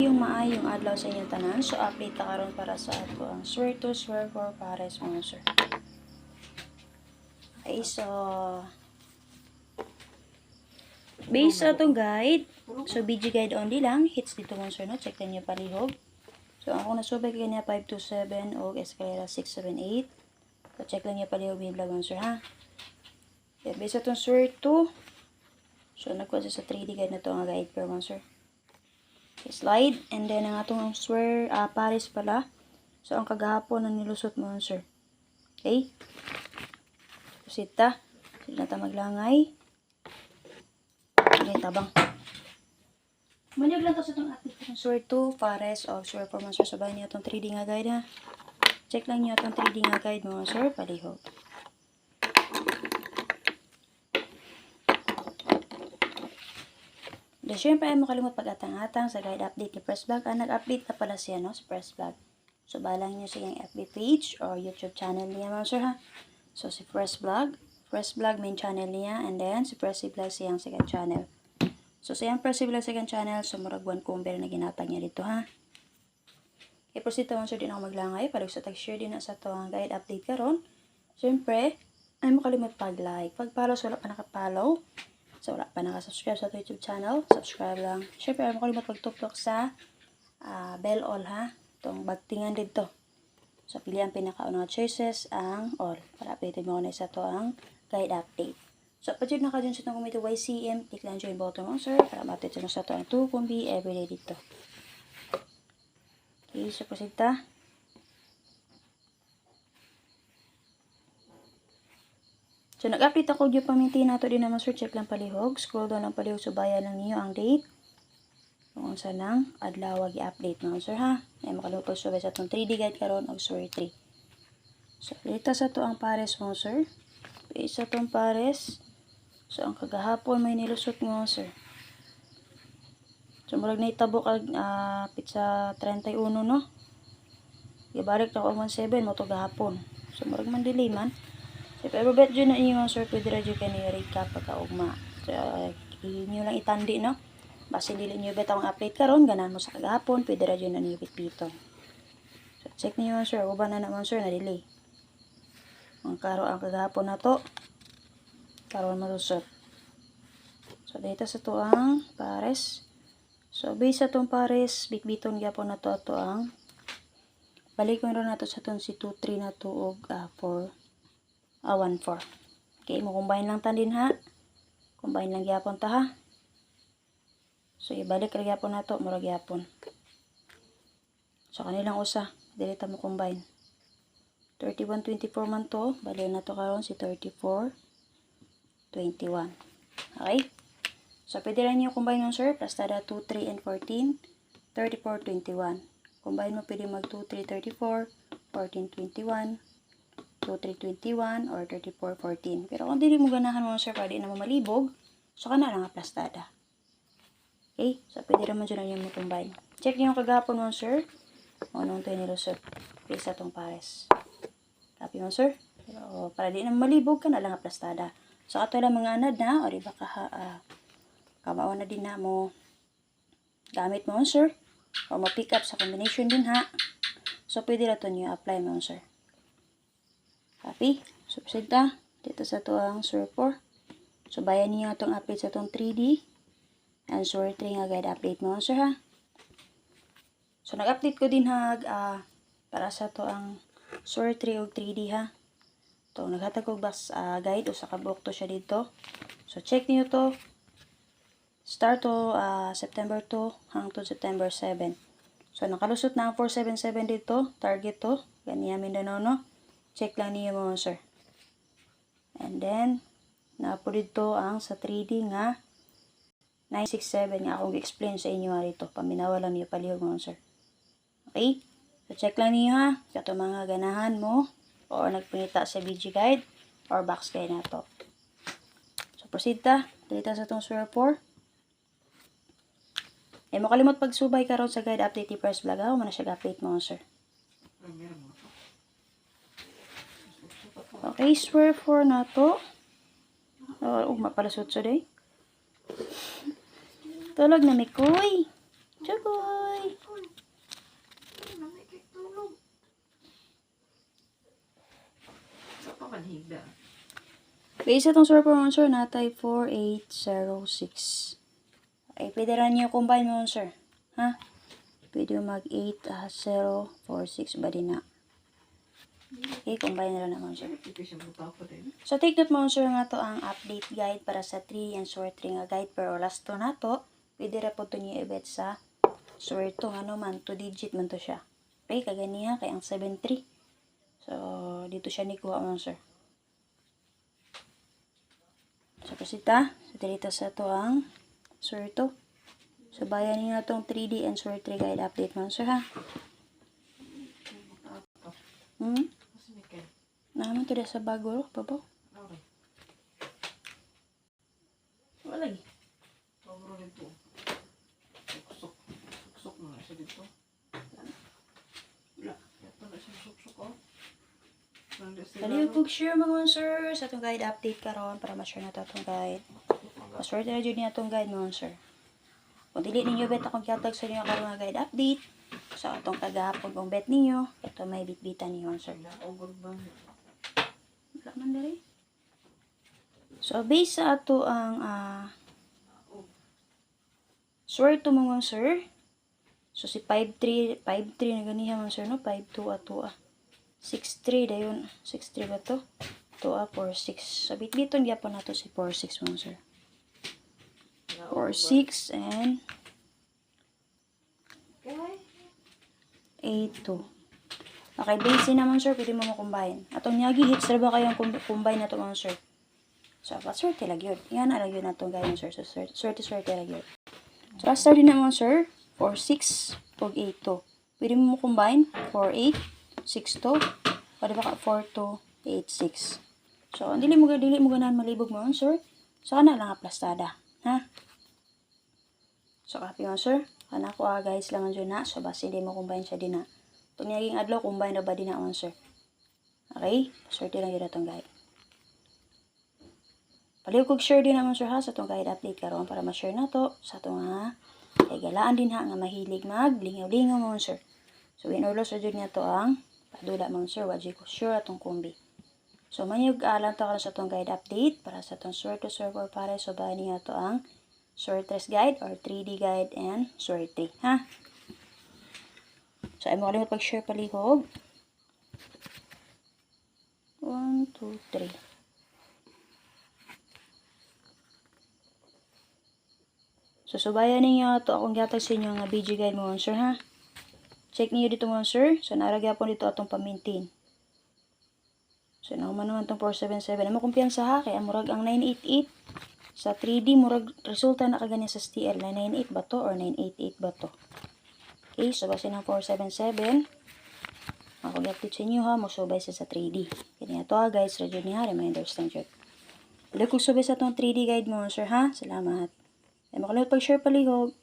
yung maayong adlaw sa inyong tanan. So, update ta karon para sa ato ang swear to swear for pares mga sir. Okay, so based sa atong guide, so BG guide only lang, hits dito mga sir, no? Check niyo palihog. So, ako nasubay kay niya 527 o escalera 678. So, check lang niya palihog yung vlog mga sir, ha? Okay, based sa atong swear to, so nagkuha siya sa 3D guide na to nga guide per sir slide and then ang atong swear uh, pares pala. So ang kagahapon na nilusot mo sir. Okay? Kusita. Sila ta maglangay. Okay tabang. Manyag lang to sa itong ating swear 2 pares of swear for mga sir sabay niyo itong 3D nga guide ha? Check lang niyo itong 3D nga guide mga sir. Palihog Then, syempre, ay makalimot pag-atang-atang sa guide update ni Press Vlog. Ah, nag-update na pala siya, no, sa Press Vlog. So, balang nyo siyang FB page or YouTube channel niya, mga sir, ha. So, si Press Vlog, Press Vlog main channel niya, and then, si Press Vlog siyang second channel. So, siyang Press Vlog second channel, so, muragwan kumber na ginatang niya dito, ha. I-proceed to, mga sir, din ako maglangay. Palog sa tag-share din na sa to ang guide update karon. Syempre, ay makalimot pag-like. Pag-follow, so, wala pa nakapollow. So, wala pa nakasubscribe sa YouTube channel, subscribe lang. Siyempre, ayaw mo kalimot magtuplok sa ah, bell all ha. Itong bagtingan dito. So, pili ang pinakaunang choices ang all. Para updated mo na isa to ang guide update. So, pag yun naka dyan sa itong kumito YCM, click lang join button mo, sir, para ma-update sa to ang 2 kumbi everyday dito. Okay, so proceed ta. So, nag-update ako yung paminti nato din naman sir, check lang palihog. Scroll down lang palihog, subayan lang niyo ang date. Kung sa lang, adlaw i-update mga sir ha. Ay makalupag subay sa itong 3D guide karon og story 3. So, dito sa to ang pares mo sir. Isa tong pares. So, ang kagahapon may nilusot mo sir. So, murag na itabo kag uh, pizza 31 no. Ibalik na ko ang 17 mo to gahapon. So, murag man delay man. So, pero bet dyan na inyo sir, pwede rin dyan kayo recap pagkaugma. So, uh, inyo lang itandi, no? Basta dili nyo bet ang update karon ganan mo sa kagahapon, pwede dyan na niyo bitbiton. So, check niyo sir, uba na naman sir, na delay. Ang karo ang kagahapon na to, karon malusot. So, dito sa to ang pares. So, base sa tong pares, bitbiton gyapon na to, to ang balik ko rin nato sa tong si 2-3 na to og uh, 4 ah, 1, 4. Okay, mo combine lang tan din ha. Combine lang gyapon ta ha. So, ibalik lang gyapon na to, murag gyapon. So, kanilang usa, dili ta mo combine. 31, 24 man to, bali na to karon si 34, 21. Okay? So, pwede lang niyo combine yung sir, plus tada 2, 3, and 14, 34, 21. Combine mo, pwede mag 2, 3, 34, 14, 21, 2321 or 3414. Pero kung dili mo ganahan mo sir, pwede na mo malibog, so kana lang aplastada. Okay? So, pwede naman dyan mo combine. Check nyo yung kagapon mo sir. O nung tayo nilusot. Okay, sa tong pares. Copy mo sir. Pero, para di na malibog ka na lang aplastada. So, ato lang mga anad na, o di ba ka, uh, kamao na din na mo gamit mo sir. O ma-pick up sa combination din ha. So, pwede na ito nyo apply mo sir. Copy. Proceed ta. Dito sa to ang SUR 4. So, bayan niyo itong update sa itong 3D. And SUR 3 nga guide update mo, sir ha. So, nag-update ko din ha, uh, para sa to ang SUR 3 o 3D ha. To, naghatag ko bas uh, guide o sa kabuk to siya dito. So, check niyo to. Start to uh, September 2 hangtod September 7. So, nakalusot na ang 477 dito. Target to. Ganyan Mindanao, no? Check lang niyo mo sir. And then, napo dito ang sa 3D nga 967 nga akong explain sa inyo rito. Paminawa lang niyo palihog mo sir. Okay? So, check lang niyo ha. Kato mga ganahan mo o nagpunita sa BG guide or box guide na to. So, proceed ta. Dito sa itong swear 4. Eh, makalimot pagsubay karon sa guide update ni Press Vlog. Ako na siya update mo, sir. Okay, swear for na to. Oh, uh, ugma pala sa today. Tulog na mi koy. Chugoy. Okay, isa tong swear for monster na type 4806. Okay, pwede rin niyo combine monster. Ha? Pwede mag 8 uh, 0 4 6 ba din na? Okay, combine na lang naman, siya din. So, take note mo, sir, nga to ang update guide para sa 3 and short 3 nga guide. Pero last to na to, pwede ra po to niyo ibet sa short 2 ano man, 2 digit man to siya. Okay, kaganiha, kay ang 73. So, dito siya ni kuha mo, sir. So, pasita, so, dito sa to ang short 2. So, bayan niyo na tong 3D and short 3 guide update mo, sir, ha? Hmm? Naman to sa bago, babo. Okay. Wala lagi. Pabro dito. Suksok. Suksok na siya dito. Wala. Ito na siya suksok oh. Nandito sila. Dali yung pag-share mga sir sa itong guide update karon para ma-share na to itong guide. Paswerte na dyan niya itong guide mga sir. Kung dili ninyo bet akong kiatag sa inyo karon nga guide update sa atong kagahapon kung bet ninyo, ito may bitbitan niyo sir. Wala, ogod ba? Man dali. So, based sa ato ang ah swear to mga sir. So, si 5'3", 5'3", na ganihan mga sir, no? 5'2", ato ah. 6'3", dayon. 6'3 ba to? 2 ah, 4'6". So, bitbiton gyapon nato si 4'6", mga sir. 4'6", and Okay. 8'2". Okay, base naman sir, pwede mo mo-combine. Atong nyagi hits na ba kayong com- combine na to mga sir? So, paswerte lang yun. Yan na lang yun na itong ganyan, sir. So, swerte, swerte, swerte lang yun. So, last din naman, sir. 4, 6, og 8, 2. Pwede mo mo combine. 4, 8, 6, 2. Pwede ba ka 4, 2, 8, 6. So, ang dili mo, dili mo ganahan malibog mo, sir. So, kana lang aplastada. Ha? So, copy mo, sir. Kana ko, ah, guys, lang dyan na. So, basta hindi mo combine siya din na. Itong naging adlaw, combine na ba din na, sir. Okay? Swerte lang yun itong guide. Paliw kog share din naman sir ha sa itong guide update karon para ma-share na to sa itong ha. Kay galaan din ha nga mahilig mag lingaw-lingaw mo sir. So in order sa jud niya to ang padula mo sir wa ko sure atong kumbi. So manyog alam to karon sa itong guide update para sa itong short to server para so ba niya to ang shortest guide or 3D guide and sorte ha. So ay mo kalimot pag-share palihog. 1 2 3 So, subayan ninyo ito akong gatag sa inyo nga BG guide mo, sir, ha? Check niyo dito mo, sir. So, naragya po dito atong pamintin. So, naman naman itong 477. Ano kumpiyansa ha? Kaya murag ang 988. Sa 3D, murag resulta na kaganya sa STL. 998 ba to or 988 ba to? Okay, so base ng 477. Ako gatid sa inyo ha, musubay sa sa 3D. Kaya to ha guys, radyo niya, reminders lang dyan. Balik kong subay sa itong 3D guide mo, sir ha? Salamat. Ay, makalimut pag-share palihog.